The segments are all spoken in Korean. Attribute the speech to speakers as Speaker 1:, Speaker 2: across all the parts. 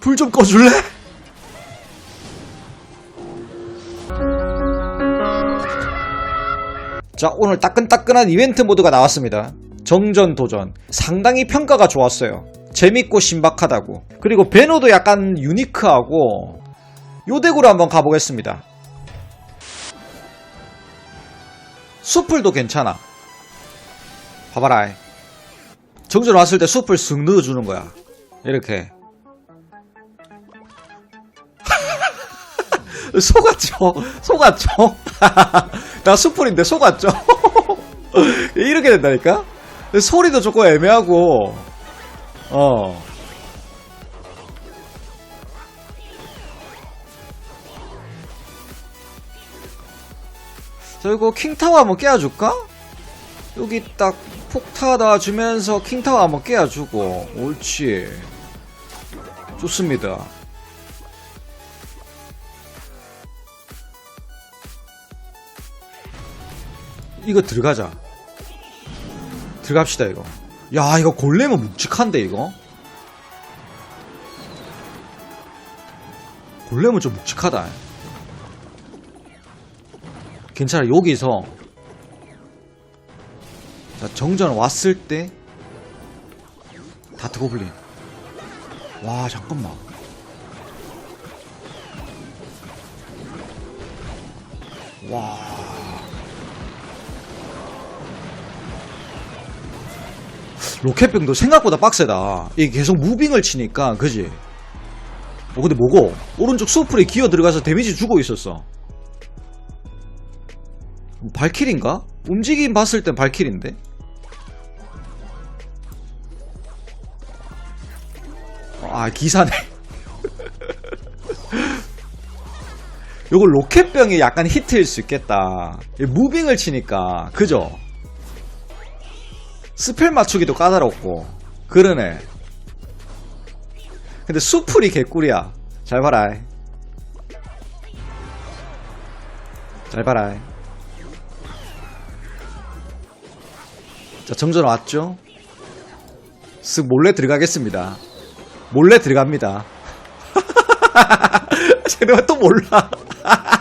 Speaker 1: 불 좀 꺼줄래? 자, 오늘 따끈따끈한 이벤트 모드가 나왔습니다. 정전 도전. 상당히 평가가 좋았어요. 재밌고 신박하다고. 그리고 배너도 약간 유니크하고 요 덱으로 한번 가보겠습니다. 수풀도 괜찮아. 봐봐라. 정전 왔을 때 수풀 쓱 넣어주는 거야. 이렇게. 속았죠? 속았죠? 나 수풀인데 속았죠? 이렇게 된다니까? 소리도 조금 애매하고, 어. 자, 이거 킹타워 한번 깨워줄까? 여기 딱 폭타 다 주면서 킹타워 한번 깨워주고, 옳지. 좋습니다. 이거 들어가자. 들어갑시다, 이거. 야, 이거 골렘은 묵직한데, 이거? 골렘은 좀 묵직하다. 괜찮아, 여기서. 자, 정전 왔을 때. 다트 고블린. 와, 잠깐만. 와. 로켓병도 생각보다 빡세다. 이게 계속 무빙을 치니까, 그지? 어, 근데 뭐고? 오른쪽 수풀에 기어 들어가서 데미지 주고 있었어. 발킬인가? 움직임 봤을 땐 발킬인데? 아, 기사네. 요거 로켓병이 약간 히트일 수 있겠다. 이 무빙을 치니까, 그죠? 스펠 맞추기도 까다롭고 그러네 근데 수풀이 개꿀이야 잘 봐라 잘 봐라 자 정전 왔죠 쓱 몰래 들어가겠습니다 몰래 들어갑니다 쟤네가 또 몰라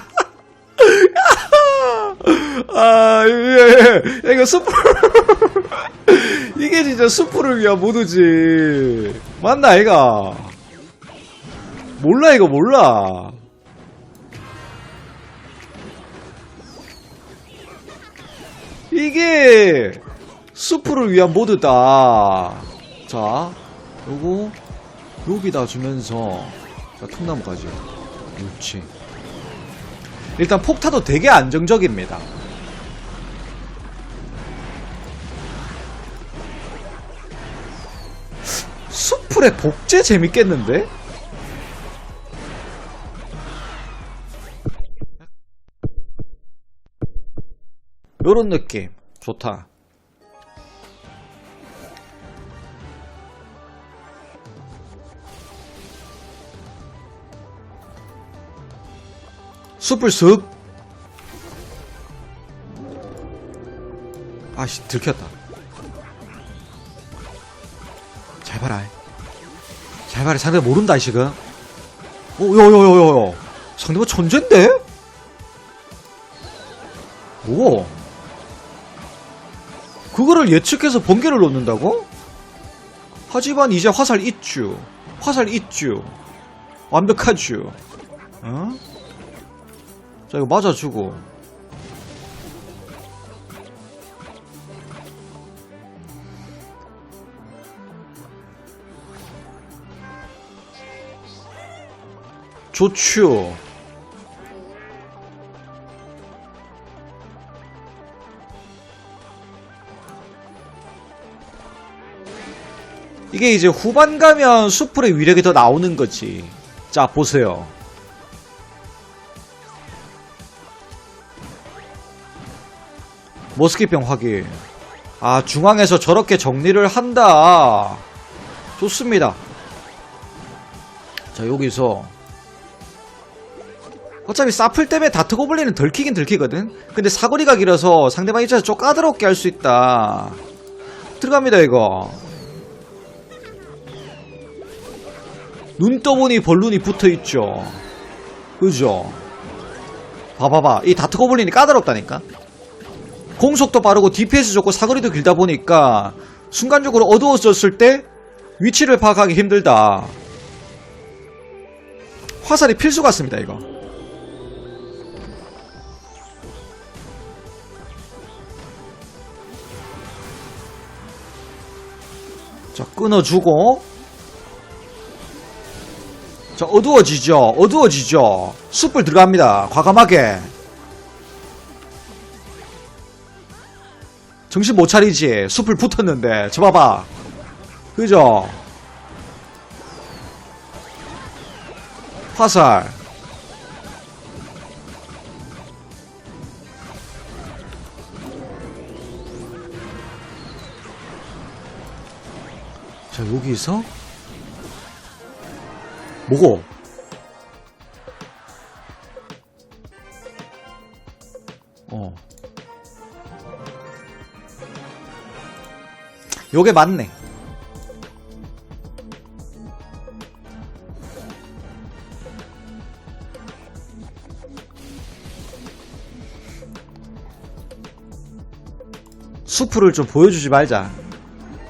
Speaker 1: 아, 예, 예. 이거 수풀. 이게 진짜 수풀을 위한 모드지. 맞나, 아이가? 몰라, 이거 몰라. 이게 수풀을 위한 모드다. 자, 요거 여기다 주면서 자, 통나무까지. 그렇지. 일단 폭타도 되게 안정적입니다. 수풀의 복제 재밌겠는데? 요런 느낌 좋다 숲을 쓱 아씨 들켰다. 잘 봐라. 잘 봐라. 상대 모른다 이 지금. 오 요요요요 상대가 천재인데? 오. 그거를 예측해서 번개를 넣는다고? 하지만 이제 화살 있쥬. 화살 있쥬. 완벽하쥬. 어? 자 이거 맞아주고. 좋죠 이게 이제 후반 가면 수풀의 위력이 더 나오는 거지. 자 보세요 모스키병 확인. 아, 중앙에서 저렇게 정리를 한다. 좋습니다. 자, 여기서. 어차피 사플 때문에 다트 고블린은 덜키긴 덜키거든? 근데 사거리가 길어서 상대방 입장에서 좀 까다롭게 할 수 있다. 들어갑니다, 이거. 눈 떠보니 벌룬이 붙어있죠. 그죠? 봐봐봐. 이 다트 고블린이 까다롭다니까? 공속도 빠르고 DPS 좋고 사거리도 길다 보니까 순간적으로 어두워졌을 때 위치를 파악하기 힘들다. 화살이 필수 같습니다, 이거. 자, 끊어주고. 자, 어두워지죠? 어두워지죠? 숲을 들어갑니다. 과감하게. 정신 못 차리지? 숲을 붙었는데. 저 봐봐. 그죠? 화살. 자, 여기서 뭐고? 어. 요게 맞네. 수프를 좀 보여주지 말자.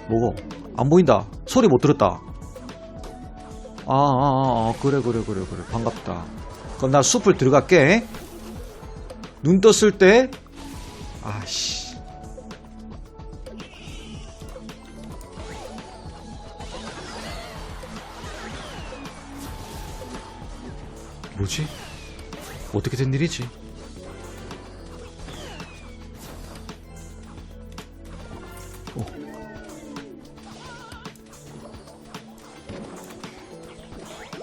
Speaker 1: 뭐고? 안 보인다. 소리 못 들었다. 아, 아, 아, 아, 그래, 그래, 그래, 그래. 반갑다. 그럼 나 숲을 들어갈게. 눈 떴을 때, 아씨. 뭐지? 어떻게 된 일이지? 어.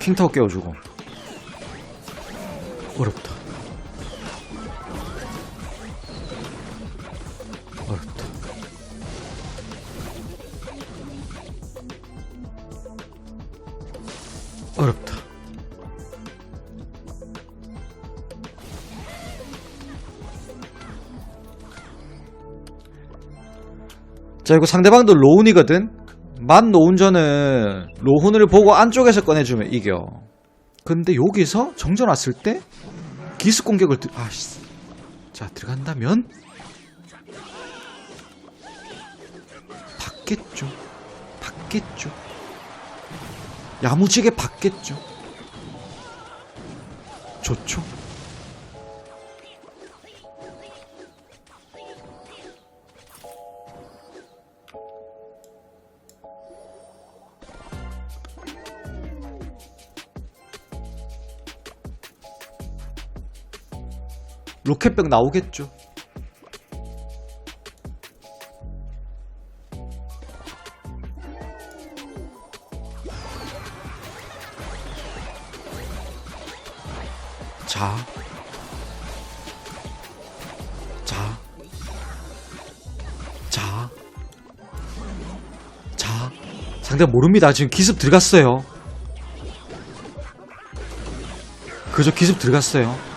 Speaker 1: 킹타워 깨워주고 어렵다 어렵다 어렵다 자 이거 상대방도 로운이거든 만 노운전은 로훈을 보고 안쪽에서 꺼내주면 이겨. 근데 여기서 정전 왔을 때 기습 공격을 들... 아씨. 자 들어간다면 받겠죠. 받겠죠. 야무지게 받겠죠. 좋죠. 로켓병 나오겠죠. 자. 자. 자. 자. 상대 모릅니다. 지금 기습 들어갔어요. 그저 기습 들어갔어요.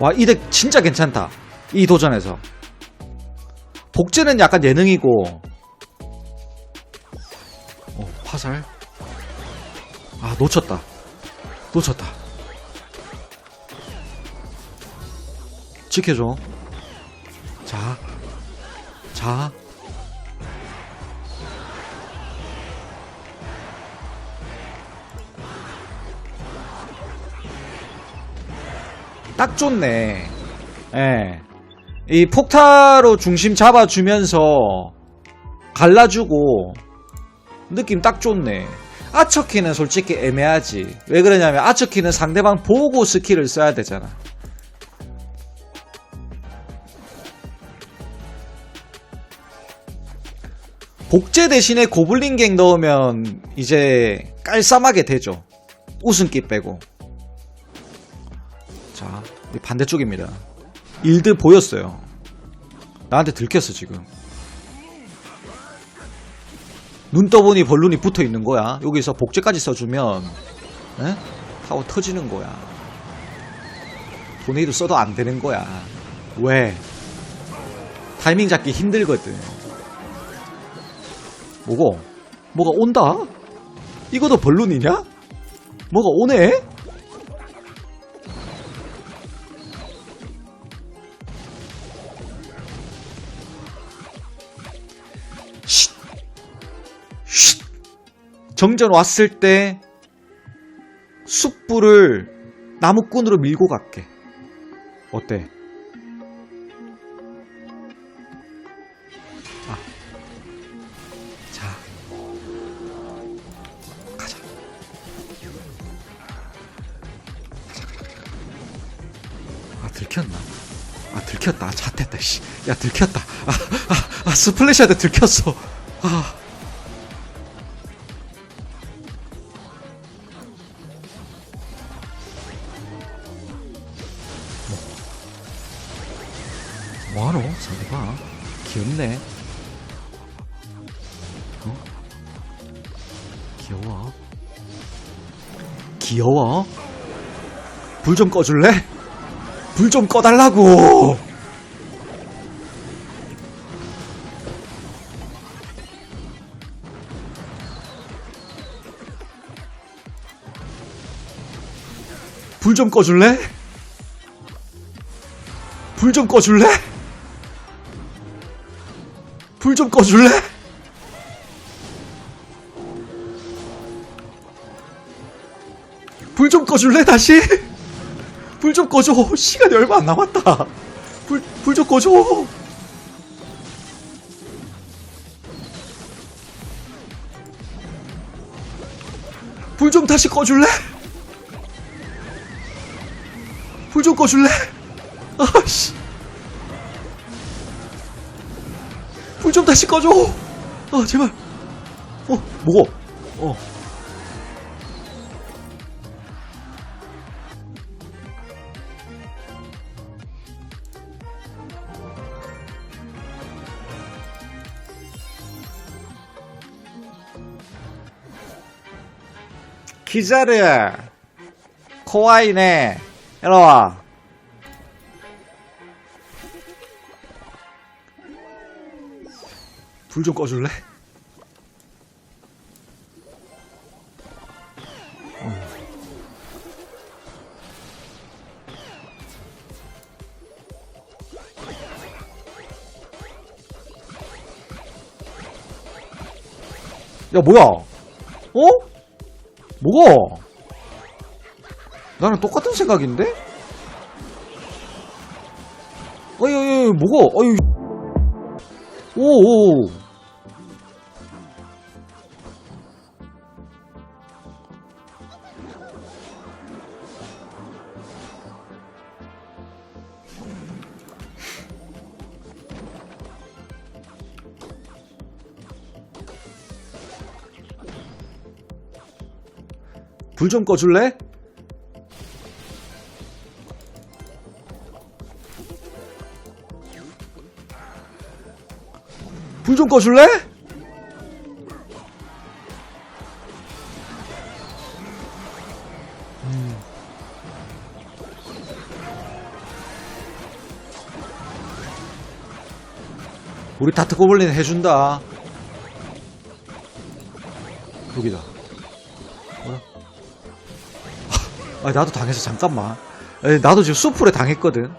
Speaker 1: 와, 이 덱 진짜 괜찮다. 이 도전에서. 복제는 약간 예능이고. 어, 화살. 아, 놓쳤다. 놓쳤다. 지켜줘. 자. 자. 딱 좋네. 예. 이 폭타로 중심 잡아주면서 갈라주고 느낌 딱 좋네. 아처키는 솔직히 애매하지. 왜 그러냐면 아처키는 상대방 보고 스킬을 써야 되잖아. 복제 대신에 고블린 갱 넣으면 이제 깔쌈하게 되죠. 웃음기 빼고. 반대쪽입니다. 일드 보였어요. 나한테 들켰어, 지금. 눈 떠보니 벌룬이 붙어 있는 거야. 여기서 복제까지 써주면, 에? 타워 터지는 거야. 도네이도 써도 안 되는 거야. 왜? 타이밍 잡기 힘들거든. 뭐고? 뭐가 온다? 이거도 벌룬이냐? 뭐가 오네? 정전 왔을 때 숯불을 나무꾼으로 밀고 갈게. 어때? 아. 자. 가자. 아, 들켰나? 아, 들켰다. 아, 잣됐다, 씨. 야, 들켰다. 아, 아, 아, 스플래시한테 들켰어. 아. 귀여워. 귀여워? 불 좀 꺼줄래? 불 좀 꺼달라고! 불 좀 꺼줄래? 불 좀 꺼줄래? 불 좀 꺼줄래? 꺼줄래 다시? 불 좀 꺼줘. 시간이 얼마 안 남았다. 불 불 좀 꺼줘. 불 좀 다시 꺼줄래? 불 좀 꺼줄래? 아씨. 불 좀 다시 꺼줘. 아 제발. 어 뭐고 어 기자르 코아이네 일로와 불 좀 꺼줄래? 야 뭐야 어? 뭐가? 나랑 똑같은 생각인데? 어이, 어이, 뭐가? 어이. 오, 오. 불 좀 꺼줄래? 불 좀 꺼줄래? 음. 우리 다트 고블린 해준다. 여기다. 나도 당했어. 잠깐만. 에, 나도 지금 수풀에 당했거든.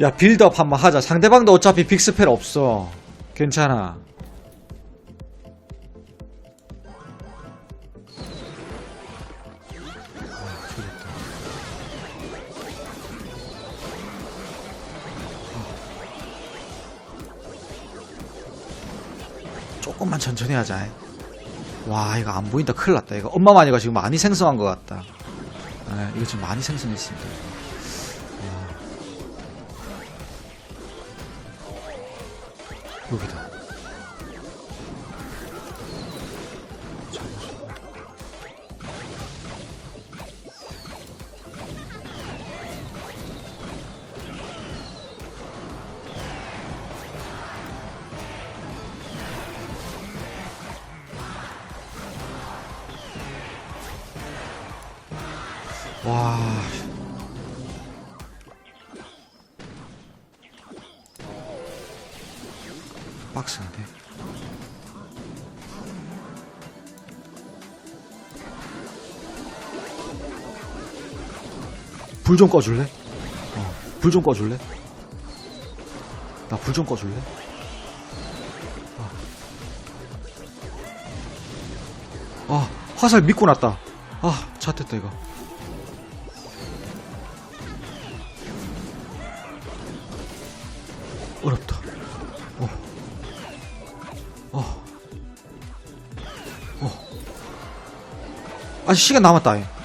Speaker 1: 야 빌드업 한번 하자. 상대방도 어차피 빅스펠 없어. 괜찮아. 조금만 천천히 하자. 와 이거 안 보인다. 큰일 났다. 이거 엄마 마니가 지금 많이 생성한 것 같다. 네, 이거 지금 많이 생성했습니다 여기다. 와. 불 좀 꺼줄래? 어, 불 좀 꺼줄래? 나 불 좀 꺼줄래? 아, 아, 화살 믿고 났다. 아, 잣됐다 이거. 어렵다. 어. 어. 어. 아직 시간 남았다. 이.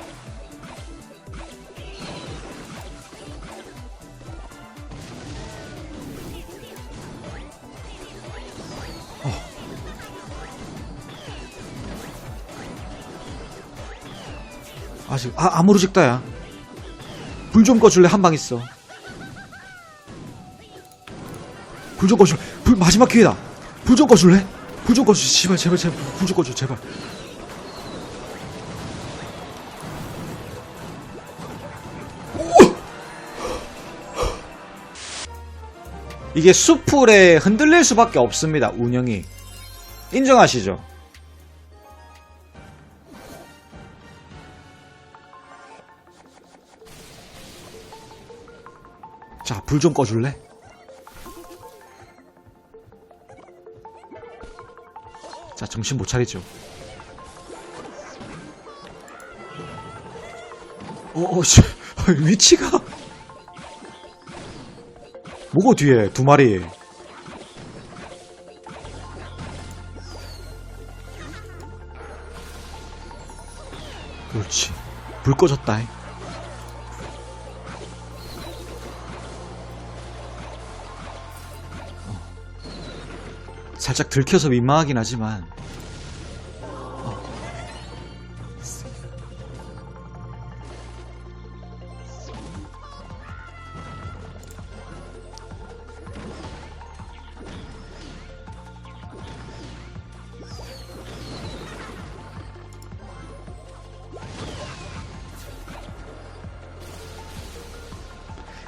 Speaker 1: 아 아무로 직다야. 불 좀 꺼줄래 한 방 있어. 불 좀 꺼줄. 불 마지막 기회다. 불 좀 꺼줄래? 불 좀 꺼줄. 제발 제발 제발 불 좀 꺼줘 제발. 오! 이게 수풀에 흔들릴 수밖에 없습니다. 운영이 인정하시죠? 불 좀 꺼줄래? 자, 정신 못 차리죠. 어, 어, 씨, 위치가. 뭐고 뒤에 두 마리. 그렇지. 불 꺼졌다. 잉. 살짝 들켜서 민망하긴 하지만 어.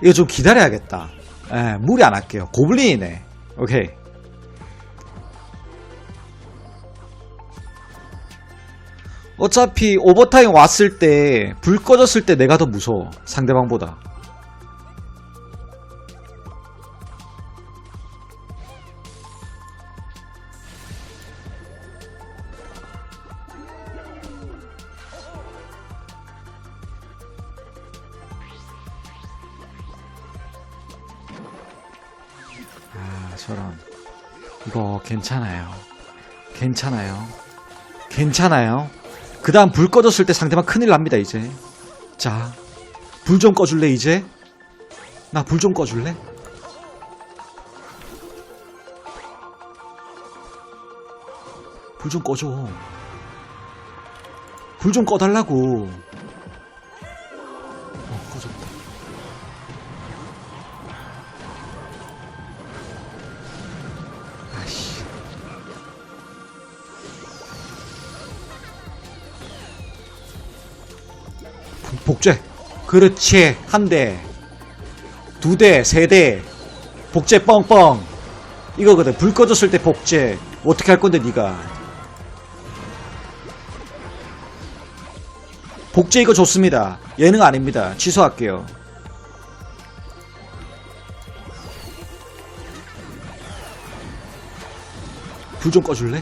Speaker 1: 이거 좀 기다려야겠다. 예, 무리 안 할게요. 고블린이네. 오케이. 어차피 오버타임 왔을 때 불 꺼졌을 때 내가 더 무서워 상대방보다. 아 저런. 이거 괜찮아요. 괜찮아요. 괜찮아요 그 다음 불 꺼졌을 때 상대방 큰일 납니다, 이제. 자, 불 좀 꺼줄래, 이제? 나 불 좀 꺼줄래? 불 좀 꺼줘. 불 좀 꺼달라고. 복제. 그렇지. 한 대. 두 대, 세 대. 복제 뻥뻥. 이거거든. 불 꺼졌을 때 복제. 어떻게 할 건데, 니가. 복제 이거 좋습니다. 예능 아닙니다. 취소할게요. 불 좀 꺼줄래?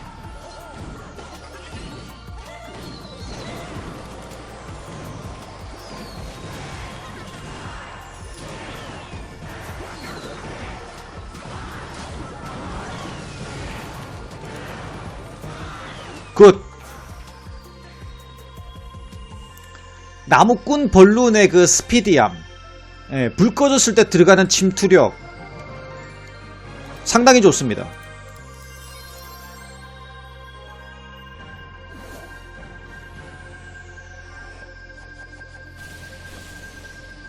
Speaker 1: 나무꾼 벌룬의 그 스피디함. 예, 불 꺼졌을 때 들어가는 침투력. 상당히 좋습니다.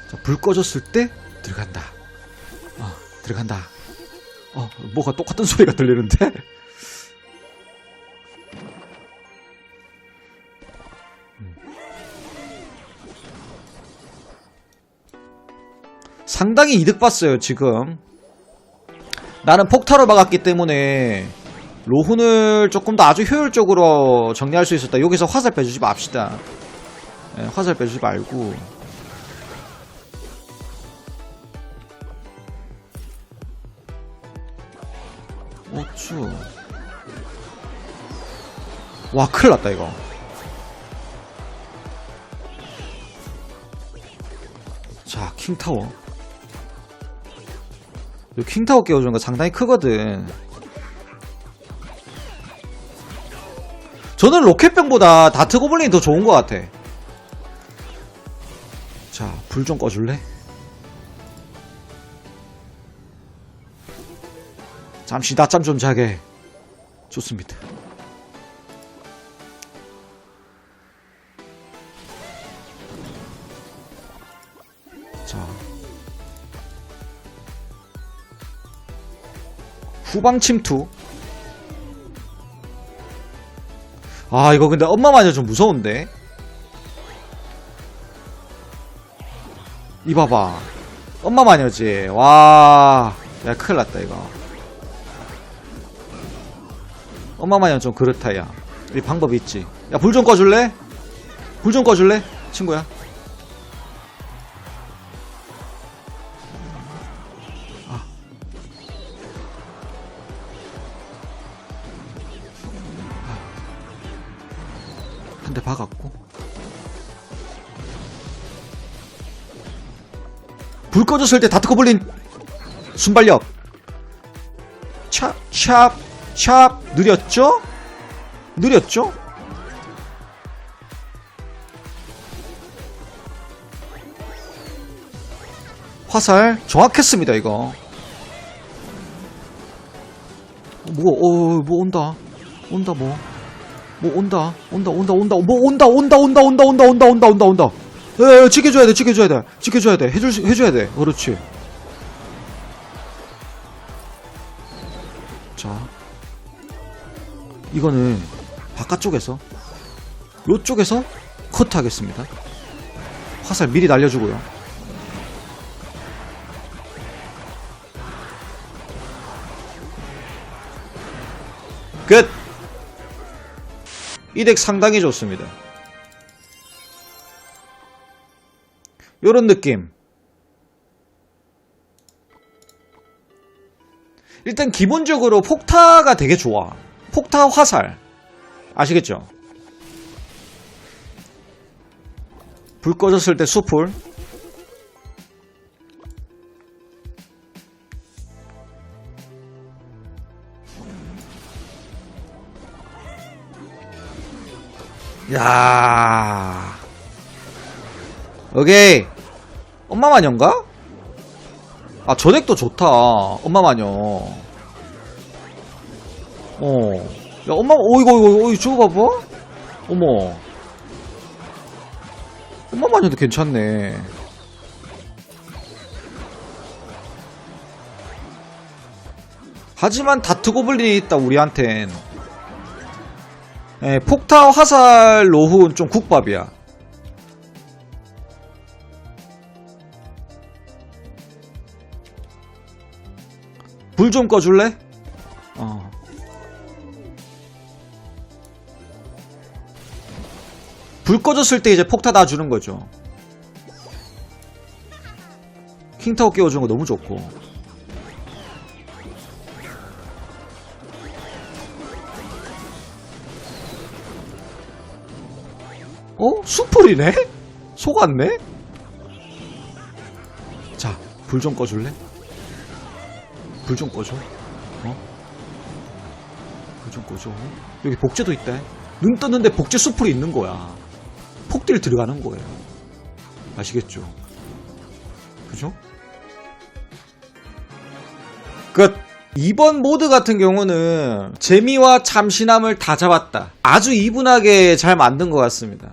Speaker 1: 자, 불 꺼졌을 때 들어간다. 어, 들어간다. 어, 뭐가 똑같은 소리가 들리는데? 상당히 이득 봤어요, 지금. 나는 폭타로 막았기 때문에 로훈을 조금 더 아주 효율적으로 정리할 수 있었다. 여기서 화살 빼주지 맙시다. 예, 화살 빼주지 말고. 어쭈. 와, 큰일 났다, 이거. 자, 킹타워. 이 킹타워 깨워주는 거 상당히 크거든. 저는 로켓병보다 다트 고블린이 더 좋은 것 같아. 자, 불 좀 꺼줄래? 잠시 낮잠 좀 자게. 좋습니다. 후방 침투. 아, 이거 근데 엄마 마녀 좀 무서운데? 이 봐봐. 엄마 마녀지. 와. 야, 큰일 났다, 이거. 엄마 마녀 좀 그렇다, 야. 이 방법 있지. 야, 불 좀 꺼줄래? 불 좀 꺼줄래? 친구야. 꺼졌을 때 다트 거블린 순발력 찹 찹 찹 느렸죠? 느렸죠? 화살 정확했습니다 이거 뭐, 어, 뭐 온다 온다 뭐뭐 온다 온다 온다 온다 뭐 온다 온다 온다 온다 온다 온다 온다 온다 온다 에 지켜줘야 돼 지켜줘야 돼. 지켜줘야 돼. 해줄 수- 해줘야 돼. 그렇지. 자. 이거는 바깥쪽에서 요쪽에서 컷하겠습니다. 화살 미리 날려주고요. 끝! 이 덱 상당히 좋습니다. 요런 느낌. 일단 기본적으로 폭타가 되게 좋아. 폭타 화살. 아시겠죠? 불 꺼졌을 때 수풀. 야. 오케이. 엄마 마녀인가? 아, 저 덱도 좋다. 엄마 마녀. 어. 야, 엄마, 어이구, 어이구, 어이, 저거 봐봐. 어머. 엄마 마녀도 괜찮네. 하지만 다트 고블린이 있다, 우리한텐. 예, 폭타 화살 로후는 좀 국밥이야. 불 좀 꺼줄래? 어. 불 꺼졌을 때 이제 폭타 놔주는 거죠. 킹타워 깨워주는 거 너무 좋고. 어? 수풀이네? 속았네? 자, 불 좀 꺼줄래? 불 좀 꺼줘. 어? 불 좀 꺼줘. 여기 복제도 있다. 눈 떴는데 복제 수풀이 있는 거야. 폭딜 들어가는 거예요. 아시겠죠? 그죠? 끝! 이번 모드 같은 경우는 재미와 참신함을 다 잡았다. 아주 이분하게 잘 만든 것 같습니다.